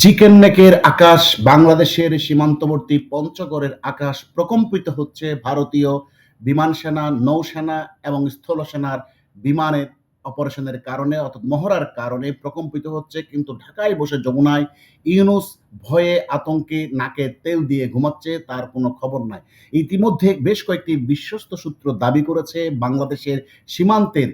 Chicken নেকের আকাশ বাংলাদেশের সীমান্তবর্তী পঞ্চগড়ের আকাশ প্রকম্পিত হচ্ছে ভারতীয় বিমান সেনা, নৌসেনা এবং স্থলসেনার বিমানের অপারেশনের কারণে অর্থাৎ মহড়ার কারণে প্রকম্পিত হচ্ছে, কিন্তু ঢাকায় বসে যমুনায় ইউনুস ভয়ে আতঙ্কে নাকে তেল দিয়ে ঘুমাচ্ছে, তার কোনো খবর নাই। ইতিমধ্যে বেশ কয়েকটি বিশ্বস্ত সূত্র দাবি করেছে বাংলাদেশের সীমান্তের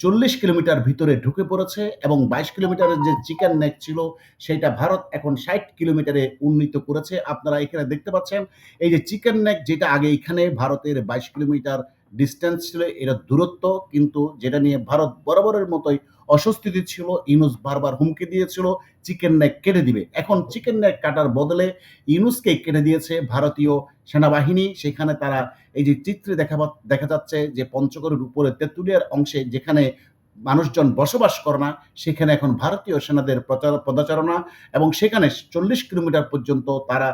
চল্লিশ কিলোমিটার ভিতরে ঢুকে পড়েছে এবং বাইশ কিলোমিটারের যে চিকেন নেক ছিল সেটা ভারত এখন ষাট কিলোমিটারে উন্নীত করেছে। আপনারা এখানে দেখতে পাচ্ছেন, এই যে চিকেন নেক যেটা আগে এখানে ভারতের বাইশ কিলোমিটার ডিস্টেন্স ছিল এটা দূরত্ব কিন্তু যেটা নিয়ে ভারত বরাবরের মতোই অস্বস্তিতে ছিল, ইনুস বারবার হুমকি দিয়েছিল, চিকেন নেক কেটে দিবে। এখন চিকেন নেক কাটার বদলে ইনুসকে কেটে দিয়েছে ভারতীয় সেনাবাহিনী। সেখানে তারা এই যে চিত্রে দেখা দেখা যাচ্ছে যে পঞ্চগড়ের উপরে তেঁতুলিয়ার অংশে যেখানে মানুষজন বসবাস করে না, সেখানে এখন ভারতীয় সেনাদের প্রচার, পদাচারণা এবং সেখানে চল্লিশ কিলোমিটার পর্যন্ত তারা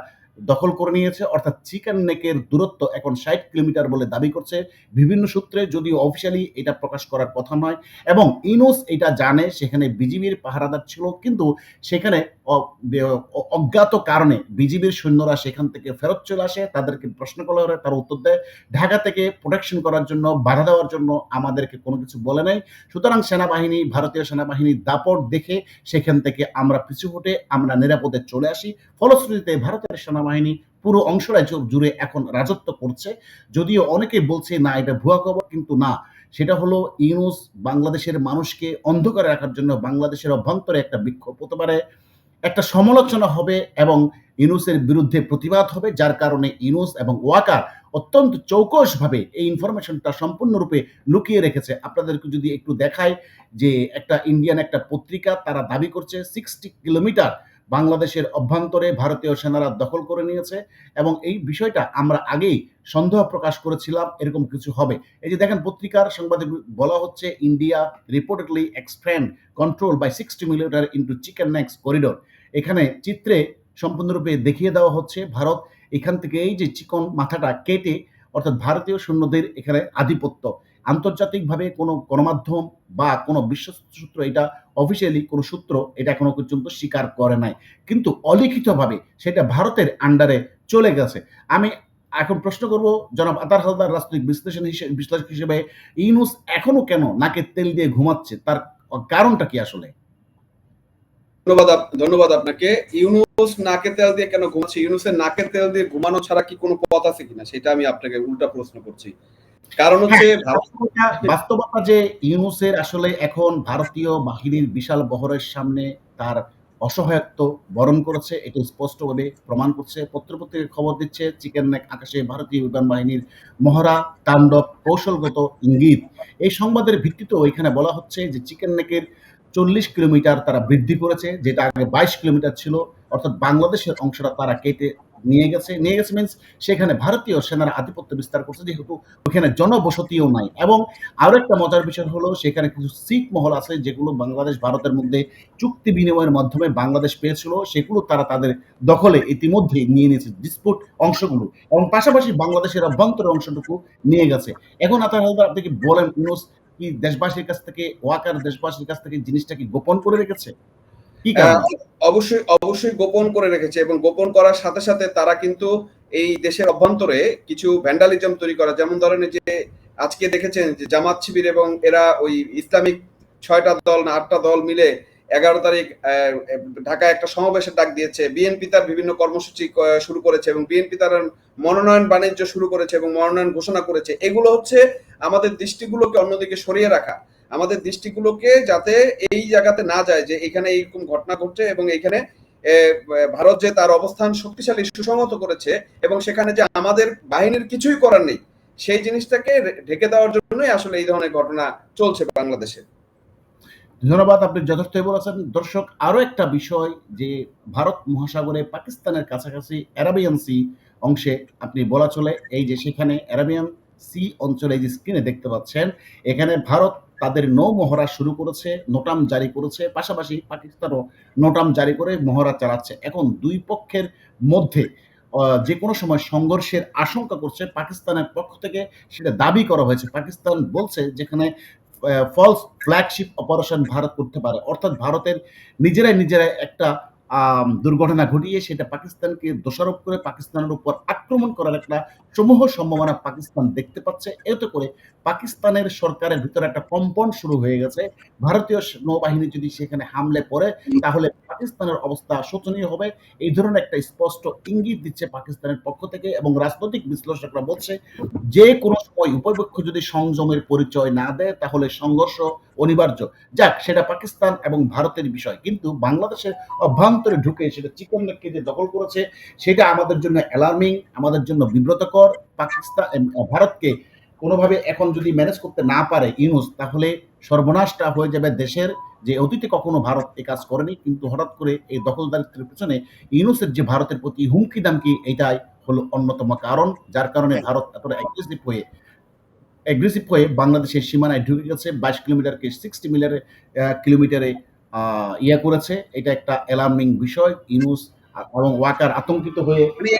দখল করে নিয়েছে, অর্থাৎ চিকেন নেকের দূরত্ব এখন ষাট কিলোমিটার বলে দাবি করছে বিভিন্ন সূত্রে, যদিও অফিসিয়ালি এটা প্রকাশ করার কথা নয়। এবং ইনুস এটা জানে, সেখানে বিজিবির পাহারাদার ছিল, কিন্তু সেখানে অজ্ঞাত কারণে বিজিবির সৈন্যরা সেখান থেকে ফেরত চলে আসে, তাদেরকে প্রশ্ন করা হলে তারা উত্তর দেয়, ঢাকা থেকে প্রোটেকশন করার জন্য, বাধা দেওয়ার জন্য আমাদেরকে কোনো কিছু বলে নাই। সুতরাং সেনাবাহিনী, ভারতীয় সেনাবাহিনীর দাপট দেখে সেখান থেকে আমরা পিছু হটে, আমরা নিরাপদে চলে আসি। ফলশ্রুতিতে ভারতের সেনাবাহিনী পুরো অংশটাই জু- জুড়ে এখন রাজত্ব করছে। যদিও অনেকে বলছে, না, এটা ভুয়া খবর। কিন্তু না, সেটা হলো ইউনুস বাংলাদেশের মানুষকে অন্ধকারে রাখার জন্য বাংলাদেশের অভ্যন্তরে একটা বিক্ষোভ হতে পারে। একটা সমালোচনা হবে এবং ইউনুসের বিরুদ্ধে প্রতিবাদ হবে, যার কারণে ইউনুস এবং ওয়াকার অত্যন্ত চৌকসভাবে এই ইনফরমেশনটা সম্পূর্ণরূপে লুকিয়ে রেখেছে। আপনাদেরকে যদি একটু দেখায় যে একটা ইন্ডিয়ান একটা পত্রিকা তারা দাবি করছে সিক্সটি কিলোমিটার বাংলাদেশের অভ্যন্তরে ভারতীয় সেনারা দখল করে নিয়েছে এবং এই বিষয়টা আমরা আগেই সন্দেহ প্রকাশ করেছিলাম, এরকম কিছু হবে। এই যে দেখেন, পত্রিকার সংবাদে বলা হচ্ছে, India reportedly expand control by sixty millimetre into chicken necks corridor. এখানে চিত্রে সম্পূর্ণরূপে দেখিয়ে দেওয়া হচ্ছে, ভারত এখান থেকে এই যে চিকন মাথাটা কেটে, অর্থাৎ ভারতীয় সৈন্যদের এখানে আধিপত্য। আন্তর্জাতিকভাবে কোনো গণমাধ্যম বা কোনো বিশ্বস্ত সূত্র এটা অফিসিয়ালি কোনো সূত্র এটা এখনও পর্যন্ত স্বীকার করে নাই। কিন্তু অলিখিতভাবে সেটা ভারতের আন্ডারে চলে গেছে। আমি এখন প্রশ্ন করব, জনাব আতার হালদার রাজনৈতিক বিশ্লেষণ হিসেবে, বিশ্লেষক হিসেবে ইউনুস এখনও কেন নাকে তেল দিয়ে ঘুমাচ্ছে? তার কারণটা কি আসলে? ধন্যবাদ ধন্যবাদ আপনাকে। ইউনুস নাকের তেল দিয়ে কেন ঘুমাচ্ছে? ইউনুসের নাকের তেল দিয়ে ঘুমানো ছাড়া কি কোনো পথ আছে কিনা? সেটা আমি আপনাকে উল্টা প্রশ্ন করছি। কারণ হচ্ছে হ্যাঁ, বাস্তবতা- বাস্তবতা যে ইউনুসের আসলে এখন ভারতীয় বাহিনীর বিশাল বহরের সামনে তার অসহায়ত্ব বরণ করেছে এটি স্পষ্টভাবে প্রমাণ করছে। পত্রপত্রিকায় খবর দিচ্ছে চিকেন নেক আকাশে ভারতীয় বিমান বাহিনীর মহড়া তাণ্ডব কৌশলগত ইঙ্গিত। এই সংবাদের ভিত্তিতেও এখানে বলা হচ্ছে যে চিকেন নেকের চল্লিশ কিলোমিটার তারা বৃদ্ধি করেছে যেটা আগে বাইশ কিলোমিটার ছিল অর্থাৎ বাংলাদেশের অংশটা তারা কেটে নিয়ে গেছে নিয়ে গেছে মিনস সেখানে ভারতীয় সেনারা আধিপত্য বিস্তার করছে যেহেতু ওখানে জনবসতিও নাই। এবং আরও একটা মজার বিষয় হলো সেখানে কিছু শিখ মহল আছে যেগুলো বাংলাদেশ, ভারতের মধ্যে চুক্তি বিনিময়ের মাধ্যমে বাংলাদেশ পেয়েছিল, সেগুলো তারা তাদের দখলে ইতিমধ্যে নিয়ে নিয়েছে ডিসপুট অংশগুলো। এবং পাশাপাশি বাংলাদেশের অভ্যন্তরের অংশটুকু নিয়ে গেছে। এখন আপনার আপনি কি বলেন কি দেশবাসীর কাছ থেকে, ওয়াকার দেশবাসীর কাছ থেকে জিনিসটা কি গোপন করে রেখেছে? অবশ্যই অবশ্যই গোপন করে রেখেছে এবং গোপন করার সাথে সাথে তারা কিন্তু এই দেশের অভ্যন্তরে কিছু ভ্যান্ডালিজম তৈরি করা, যেমন ধরেন যে আজকে দেখেছেন যে জামাত শিবির এবং এরা ওই ইসলামিক ছয়টা দল না আটটা দল মিলে এগারো তারিখ ঢাকায় একটা সমাবেশের ডাক দিয়েছে। বিএনপি তার বিভিন্ন কর্মসূচি শুরু করেছে এবং বিএনপি তার মনোনয়ন বাণিজ্য শুরু করেছে এবং মনোনয়ন ঘোষণা করেছে। এগুলো হচ্ছে আমাদের দৃষ্টিগুলোকে অন্যদিকে সরিয়ে রাখা। আমাদের দৃষ্টিগুলোকে যাতে এই জায়গাতে না যায় যে এখানে এইরকম ঘটনা ঘটছে এবং এখানে ভারত যে তার অবস্থান শক্তিশালী, সুসংহত করেছে এবং সেখানে যে আমাদের বাহিনীর কিছুই করার নেই, সেই জিনিসটাকে ঢেকে দেওয়ার জন্যই আসলে এই ধরনের ঘটনা চলছে বাংলাদেশে। ধন্যবাদ, আপনি যথার্থই বলেছেন। দর্শক আরও একটা বিষয় যে ভারত মহাসাগরে পাকিস্তানের কাছাকাছি অ্যারাবিয়ান সি অংশে আপনি বলা চলে, এই যে সেখানে অ্যারাবিয়ান সি অঞ্চলে যে স্ক্রিনে দেখতে পাচ্ছেন, এখানে ভারত তাদের নৌ মহড়া শুরু করেছে, নোটাম জারি করেছে, পাশাপাশি পাকিস্তানও নোটাম জারি করে মহড়া চালাচ্ছে। এখন দুই পক্ষের মধ্যে যে কোনো সময় সংঘর্ষের আশঙ্কা করছে পাকিস্তানের পক্ষ থেকে, সেটা দাবি করা হয়েছে। পাকিস্তান বলছে যেখানে ফলস ফ্ল্যাগশিপ অপারেশন ভারত করতে পারে। অর্থাৎ ভারতের নিজেরাই নিজেরাই একটা দুর্ঘটনা ঘটিয়ে সেটা পাকিস্তানকে দোষারোপ করে পাকিস্তানের উপর আক্রমণ করার একটা সমূহ সম্ভাবনা পাকিস্তান দেখতে পাচ্ছে। এতে করে পাকিস্তানের সরকারের ভিতরে একটা কম্পন শুরু হয়ে গেছে। ভারতীয় নৌবাহিনী যদি সেখানে হামলে পড়ে, তাহলে পাকিস্তানের অবস্থা শোচনীয় হবে। এই ধরনের একটা স্পষ্ট ইঙ্গিত দিচ্ছে পাকিস্তানের পক্ষ থেকে এবং রাজনৈতিক বিশ্লেষকরা বলছে, যে কোনো সময় উভয় পক্ষ যদি সংযমের পরিচয় না দেয়, তাহলে সংঘর্ষ অনিবার্য। যাক সেটা পাকিস্তান এবং ভারতের বিষয়। কিন্তু বাংলাদেশের অভ্যন্তরে ঢুকে সেটা চিকন নেককে যে দখল করেছে সেটা আমাদের জন্য অ্যালার্মিং, আমাদের জন্য বিব্রতকর। পাকিস্তা এম ভারতকে কোনোভাবে এখন যদি ম্যানেজ করতে না পারে ইউনুস তাহলে সর্বনাশটা হয়ে যাবে দেশের। যে অতীতে কখনো ভারত এ কাজ করেনি। কিন্তু হঠাৎ করে এই দখলদারিত্বের পেছনে ইউনুসের যে ভারতের প্রতি হুমকি-দামকি এটাই হলো অন্যতম কারণ। যার কারণে ভারত এতটা অ্যাগ্রেসিভ হয়ে অ্যাগ্রেসিভ হয়ে বাংলাদেশের সীমানায় ঢুকে গেছে। ২২ কিলোমিটারকে 60 মিলারে কিলোমিটারে ইয়ে করেছে। এটা একটা অ্যালার্মিং বিষয়। ইউনুস এবং ওয়াকার আতঙ্কিত হয়ে মানে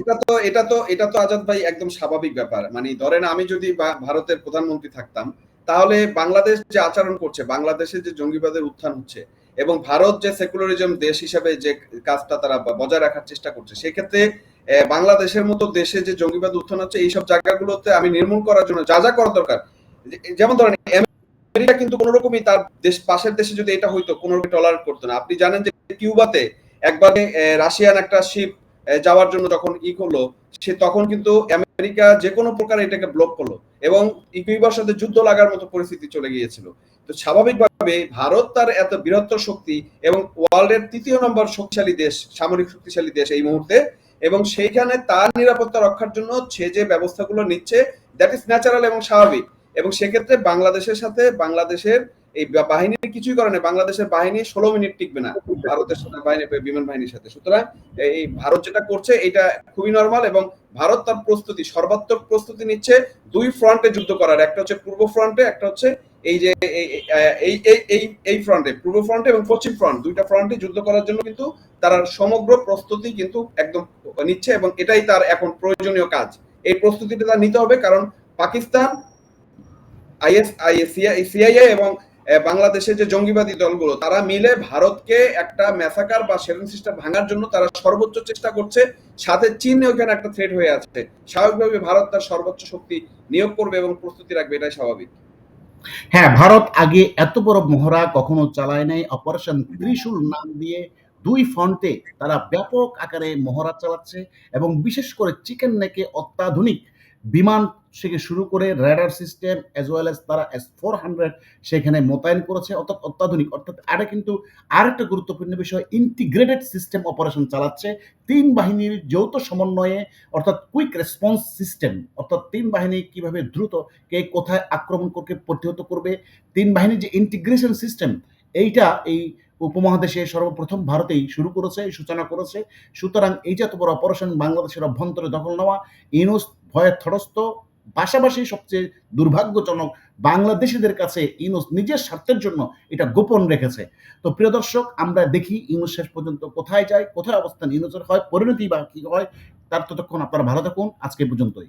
এটা তো এটা তো এটা তো আজাদ ভাই একদম স্বাভাবিক ব্যাপার। মানে ধরেন আমি যদি ভারতের প্রধানমন্ত্রী থাকতাম, তাহলে বাংলাদেশ যে আচরণ করছে, বাংলাদেশে যে জঙ্গিবাদের উত্থান হচ্ছে এবং ভারত যে সেকুলারিজম দেশ হিসেবে যে কাজটা তারা বজায় রাখার চেষ্টা করছে, সেক্ষেত্রে বাংলাদেশের মতো দেশে যে জঙ্গিবাদ উত্থান হচ্ছে এইসব জায়গাগুলোতে আমি নির্মূল করার জন্য যা, যা করা দরকার যেমন ধরেন আমেরিকা কিন্তু কোন রকমই তার দেশ পাশের দেশে যদি এটা হইতো কোন রকম টলারেট করতো না। আপনি জানেন যে কিউবাতে একবারে রাশিয়ান একটা শিপ যাওয়ার জন্য যখন ই করল, সে তখন কিন্তু আমেরিকা যেকোনো প্রকারে এটাকে ব্লক করল এবং কিউবার সাথে যুদ্ধ লাগার মতো পরিস্থিতি চলে গিয়েছিল। তো স্বাভাবিকভাবে ভারত তার এত বৃহত্তর শক্তি এবং ওয়ার্ল্ডের তৃতীয় নম্বর শক্তিশালী দেশ, সামরিক শক্তিশালী দেশ এই মুহূর্তে এবং সেইখানে তার নিরাপত্তা রক্ষার জন্য সে যে ব্যবস্থাগুলো নিচ্ছে দ্যাট ইজ ন্যাচারাল এবং স্বাভাবিক। এবং সেক্ষেত্রে বাংলাদেশের সাথে বাংলাদেশের এই বাহিনীর কিছুই করে। বাংলাদেশের বাহিনী ১৬ মিনিট টিকবে না ভারতের সাথে বাহিনী বিমান বাহিনীর সাথে। সুতরাং এই ভারত যেটা করছে এটা খুবই নর্মাল এবং ভারত তার প্রস্তুতি সর্বাত্মক প্রস্তুতি নিচ্ছে ২ ফ্রন্টে যুদ্ধ করার। একটা হচ্ছে পূর্ব ফ্রন্টে, একটা হচ্ছে এই যে এই এই এই ফ্রন্টে, পূর্ব ফ্রন্টে এবং পশ্চিম ফ্রন্ট দুইটা ফ্রন্টে যুদ্ধ করার জন্য কিন্তু তারা সমগ্র প্রস্তুতি কিন্তু একদম নিচ্ছে এবং এটাই তার এখন প্রয়োজনীয় কাজ। এই প্রস্তুতিটা তার নিতে হবে কারণ পাকিস্তান সিআইএ এবং বাংলাদেশের যে জঙ্গিবাদী দলগুলো তারা মিলে ভারতকে একটা ম্যাসাকার বা সেভেন সিস্টার ভাঙার জন্য তারা সর্বোচ্চ চেষ্টা করছে। সাথে চীন ওখানে একটা থ্রেট হয়ে আছে। স্বাভাবিকভাবে ভারত তার সর্বোচ্চ শক্তি নিয়োগ করবে এবং প্রস্তুতি রাখবে এটাই স্বাভাবিক। হ্যাঁ, ভারত আগে এত বড় মহড়া কখনো চালায় নাই। অপারেশন ত্রিশুল নাম দিয়ে দুই ফ্রন্টে তারা ব্যাপক আকারে মহড়া চালাচ্ছে এবং বিশেষ করে চিকেন নেকে অত্যাধুনিক বিমান থেকে শুরু করে radar system as well as তারা এস ফোর হান্ড্রেড সেখানে মোতায়েন করেছে, অর্থাৎ অত্যাধুনিক। অর্থাৎ এটা কিন্তু আরেকটা গুরুত্বপূর্ণ বিষয় ইন্টিগ্রেটেড সিস্টেম অপারেশন চালাচ্ছে। তিন বাহিনীর যৌথ সমন্বয়ে, অর্থাৎ কুইক রেসপন্স সিস্টেম অর্থাৎ তিন বাহিনী কীভাবে দ্রুত কে কোথায় আক্রমণ করকে প্রতিহত করবে। তিন বাহিনীর যে ইন্টিগ্রেশন সিস্টেম এইটা এই উপমহাদেশে সর্বপ্রথম ভারতেই শুরু করেছে, সূচনা করেছে। সুতরাং এই যে বড় অপারেশন বাংলাদেশের অভ্যন্তরে দখল নেওয়া, ইউনুস ভয়ে ত্রস্ত। পাশাপাশি সবচেয়ে দুর্ভাগ্যজনক বাংলাদেশিদের কাছে ইউনুস নিজের স্বার্থের জন্য এটা গোপন রেখেছে। তো প্রিয় দর্শক আমরা দেখি ইউনুস শেষ পর্যন্ত কোথায় যায়, কোথায় অবস্থান ইউনুসের হয়, পরিণতি বা কি হয় তার ততক্ষণ আপনারা ভালো থাকুন। আজকে পর্যন্তই।